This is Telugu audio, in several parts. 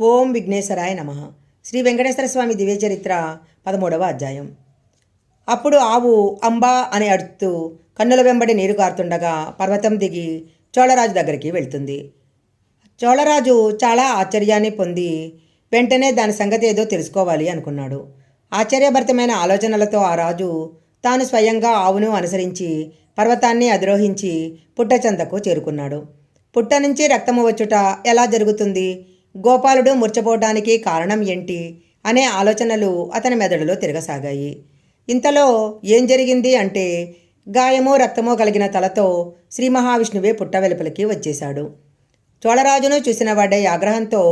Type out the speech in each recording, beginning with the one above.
ఓం విఘ్నేశ్వరాయ నమ. శ్రీ వెంకటేశ్వర స్వామి దివ్యచరిత్ర పదమూడవ అధ్యాయం. అప్పుడు ఆవు అంబా అని అడుతూ కన్నుల వెంబడి నీరు కారుతుండగా పర్వతం దిగి చోళరాజు దగ్గరికి వెళ్తుంది. చోళరాజు చాలా ఆశ్చర్యాన్ని పొంది వెంటనే దాని సంగతి ఏదో తెలుసుకోవాలి అనుకున్నాడు. ఆశ్చర్యభరితమైన ఆలోచనలతో ఆ రాజు తాను స్వయంగా ఆవును అనుసరించి పర్వతాన్ని అధిరోహించి పుట్టచంతకు చేరుకున్నాడు. పుట్ట నుంచి రక్తము వచ్చుట ఎలా జరుగుతుంది? గోపాలుడు మూర్చపోవటానికి కారణం ఏంటి? అనే ఆలోచనలు అతని మెదడులో తిరగసాగాయి. ఇంతలో ఏం జరిగింది అంటే గాయమో రక్తమో కలిగిన తలతో శ్రీ మహావిష్ణువే పుట్ట వెలుపలికి వచ్చేశాడు. చోళరాజును చూసిన వాడే ఆగ్రహంతో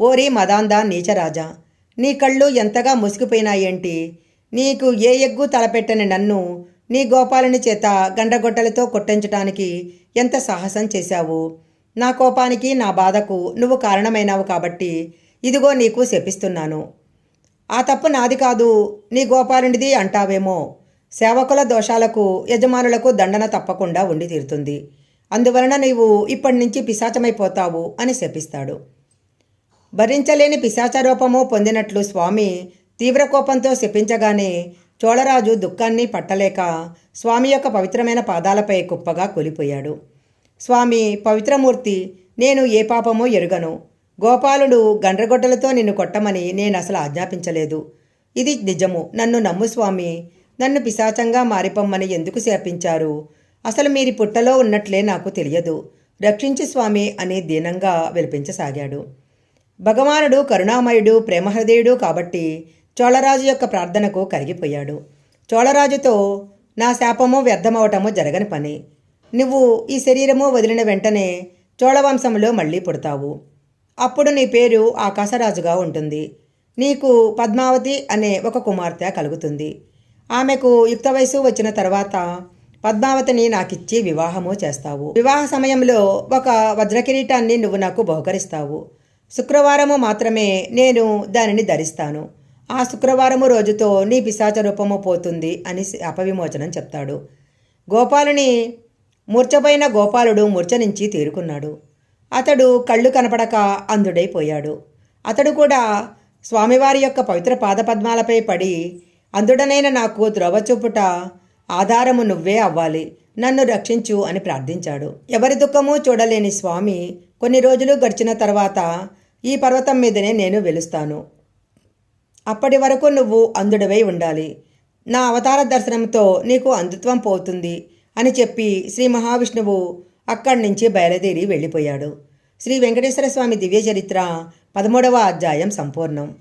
ఓరి మదాందా నీచరాజా నీ కళ్ళు ఎంతగా ముసిగిపోయినాయేంటి? నీకు ఏ ఎగ్గు తలపెట్టని నన్ను నీ గోపాలుని చేత గండగొడ్డలతో కొట్టించటానికి ఎంత సాహసం చేశావు? నా కోపానికి నా బాధకు నువ్వు కారణమైనావు కాబట్టి ఇదిగో నీకు శపిస్తున్నాను. ఆ తప్పు నాది కాదు నీ గోపాలునిది అంటావేమో. సేవకుల దోషాలకు యజమానులకు దండన తప్పకుండా ఉండి తీరుతుంది. అందువలన నీవు ఇప్పటి నుంచి పిశాచమైపోతావు అని శపిస్తాడు. భరించలేని పిశాచరూపము పొందినట్లు స్వామి తీవ్ర కోపంతో శపించగానే చోళరాజు దుఃఖాన్ని పట్టలేక స్వామి యొక్క పవిత్రమైన పాదాలపై కుప్పగా కూలిపోయాడు. స్వామి పవిత్రమూర్తి నేను ఏ పాపమో ఎరుగను. గోపాలుడు గండ్రగొడ్డలతో నిన్ను కొట్టమని నేను అసలు ఆజ్ఞాపించలేదు. ఇది నిజము. నన్ను నమ్ము స్వామి. నన్ను పిశాచంగా మారిపోమ్మని ఎందుకు శాపించారు? అసలు మీరి పుట్టలో ఉన్నట్లే నాకు తెలియదు. రక్షించి స్వామి అని దీనంగా విలిపించసాగాడు. భగవానుడు కరుణామయుడు ప్రేమహృదయుడు కాబట్టి చోళరాజు యొక్క ప్రార్థనకు కరిగిపోయాడు. చోళరాజుతో నా శాపము వ్యర్థమవటము జరగని పని. నువ్వు ఈ శరీరము వదిలిన వెంటనే చోళవంశంలో మళ్ళీ పుడతావు. అప్పుడు నీ పేరు ఆకాశరాజుగా ఉంటుంది. నీకు పద్మావతి అనే ఒక కుమార్తె కలుగుతుంది. ఆమెకు యుక్త వయసు వచ్చిన తర్వాత పద్మావతిని నాకిచ్చి వివాహము చేస్తావు. వివాహ సమయంలో ఒక వజ్రకిరీటాన్ని నువ్వు నాకు బహుకరిస్తావు. శుక్రవారము మాత్రమే నేను దానిని ధరిస్తాను. ఆ శుక్రవారము రోజుతో నీ పిశాచ రూపము పోతుంది అని అపవిమోచనం చెప్తాడు. గోపాలుని మూర్చపోయిన గోపాలుడు మూర్ఛ నుంచి తేరుకున్నాడు. అతడు కళ్ళు కనపడక అంధుడైపోయాడు. అతడు కూడా స్వామివారి యొక్క పవిత్ర పాదపద్మాలపై పడి అందుడనైన నాకు ద్రవ చూపుట ఆధారము నువ్వే అవ్వాలి. నన్ను రక్షించు అని ప్రార్థించాడు. ఎవరి దుఃఖము చూడలేని స్వామి కొన్ని రోజులు గడిచిన తర్వాత ఈ పర్వతం మీదనే నేను వెలుస్తాను. అప్పటి వరకు నువ్వు అందుడవై ఉండాలి. నా అవతార దర్శనంతో నీకు అందుత్వం పోతుంది. అని చెప్పి శ్రీ మహావిష్ణువు అక్కడి నుంచి బయలుదేరి వెళ్ళిపోయాడు. శ్రీ వెంకటేశ్వర స్వామి దివ్య చరిత్ర పదమూడవ అధ్యాయం సంపూర్ణం.